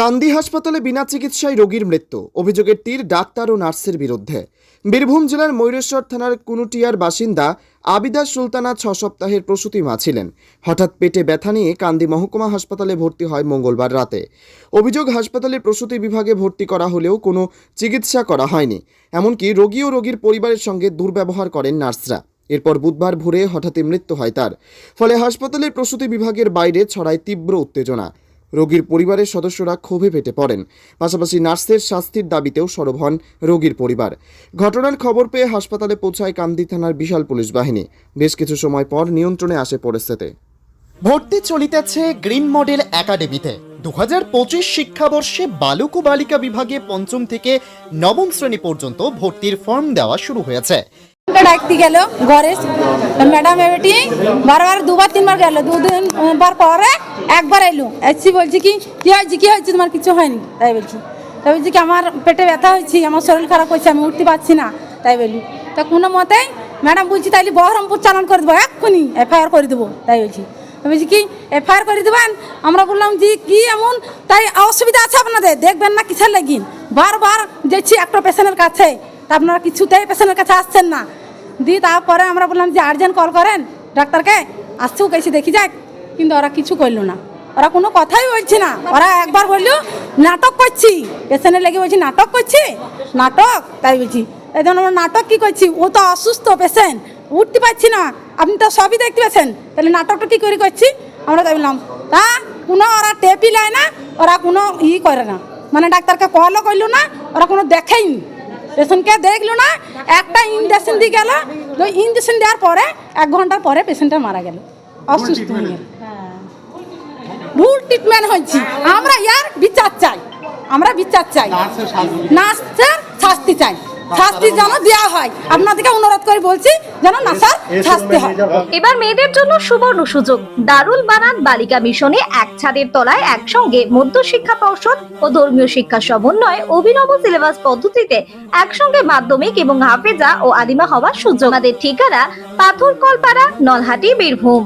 কান্দি হাসপাতালে বিনা চিকিৎসায় রোগীর মৃত্যু। অভিযোগের তীর ডাক্তার ও নার্সের বিরুদ্ধে। বীরভূম জেলার ময়ূরেশ্বর থানার কুনুটিয়ার বাসিন্দা আবিদা সুলতানা ছ সপ্তাহের প্রসূতি মা ছিলেন। হঠাৎ পেটে ব্যথা নিয়ে কান্দি মহকুমা হাসপাতালে ভর্তি হয় মঙ্গলবার রাতে। অভিযোগ, হাসপাতালে প্রসূতি বিভাগে ভর্তি করা হলেও কোনো চিকিৎসা করা হয়নি। এমনকি রোগী ও রোগীর পরিবারের সঙ্গে দুর্ব্যবহার করেন নার্সরা। এরপর বুধবার ভোরে হঠাৎই মৃত্যু হয় তার। ফলে হাসপাতালের প্রসূতি বিভাগের বাইরে ছড়ায় তীব্র উত্তেজনা। রোগীর পরিবারের সদস্যরা ক্ষোভে ফেটে পড়েন। পাশাপাশি নার্সের শাস্তির দাবিতেও সরব হন রোগীর পরিবার। ঘটনার খবর পেয়ে হাসপাতালে পৌঁছায় কান্দি থানার বিশাল পুলিশ বাহিনী। বেশ কিছু সময় পর নিয়ন্ত্রণে আসে পরিস্থিতি। ভর্তি চলিতেছে গ্রিন মডেল একাডেমিতে। দু হাজার পঁচিশ শিক্ষাবর্ষে বালক ও বালিকা বিভাগে পঞ্চম থেকে নবম শ্রেণি পর্যন্ত ভর্তির ফর্ম দেওয়া শুরু হয়েছে। টা ডাকতে গেল ঘরে। ম্যাডাম এবেটি বারবার দুবার, তিনবার গেল। দুদিন বার পরে একবার এলো। এসছি বলছি কি কি হয়েছে কি হয়েছে, তোমার কিছু হয়নি? তাই বলছি। তাই বলছি কি, আমার পেটে ব্যথা হয়েছে, আমার শরীর খারাপ হয়েছে, আমি উঠতে পারছি না। তাই বলি। তা কোনো মতেই ম্যাডাম বলছি, তাইলে বহরমপুর চালান করে দেবো, এক্ষুনি এফআইআর করে দেবো। তাই বলছি। বলছি কি, এফআইআর করে দেবেন? আমরা বললাম যে, কি এমন? তাই অসুবিধা আছে আপনাদের? দেখবেন না কিসের লাগি বারবার যাচ্ছি একটা পেশেন্টের কাছে। তা আপনারা কিছুতেই পেশেন্টের কাছে আসছেন না। দিয়ে তারপরে আমরা বললাম যে আর্জেন্ট কল করেন ডাক্তারকে আসছেও কেসে দেখি যাক। কিন্তু ওরা কিছু করল না। ওরা কোনো কথাই বলছে না। ওরা একবার বলল, নাটক করছি। পেশেন্টের লেগে বলছি, নাটক করছি? নাটক? তাই বলছি। এই জন্য আমরা নাটক কি করছি? ও তো অসুস্থ পেশেন্ট। উঠতে পারছি না। আপনি তো সবই দেখতে পাচ্ছেন তাহলে নাটকটা কি করে করছি? আমরা তাই বললাম, তা কোনো ওরা টেপি নেয় না, ওরা কোনো ই করে না। মানে ডাক্তারকে কলও করল না, ওরা কোনো দেখেইনি। পেশেন্টকে দেখল না একটা ইঞ্জেকশন দিয়ে গেল তো ইঞ্জেকশন দেওয়ার পরে এক ঘণ্টা পরে পেশেন্টটা মারা গেল। অসুস্থ হয়ে গেল। ভুল ট্রিটমেন্ট হয়েছি। আমরা ইয়ার বিচার চাই। আমরা বিচার চাই। নার্সের শাস্তি চাই। শাস্তি যেন দেওয়া হয়। আপনাদেরকে অনুরোধ করে বলছি যেন শাস্তি হয়। এবার মেয়েদের জন্য সুবর্ণ সুযোগ। দারুল বানাত বালিকা মিশনে এক ছাদের তলায় একসঙ্গে মধ্য শিক্ষা পর্ষদ ও ধর্মীয় শিক্ষা সমন্বয়ে অভিনব সিলেবাস পদ্ধতিতে একসঙ্গে মাধ্যমিক এবং হাফেজা ও আদিমা হওয়ার সুযোগ। আমাদের ঠিকানা পাথর কলপাড়া নলহাটি বীরভূম।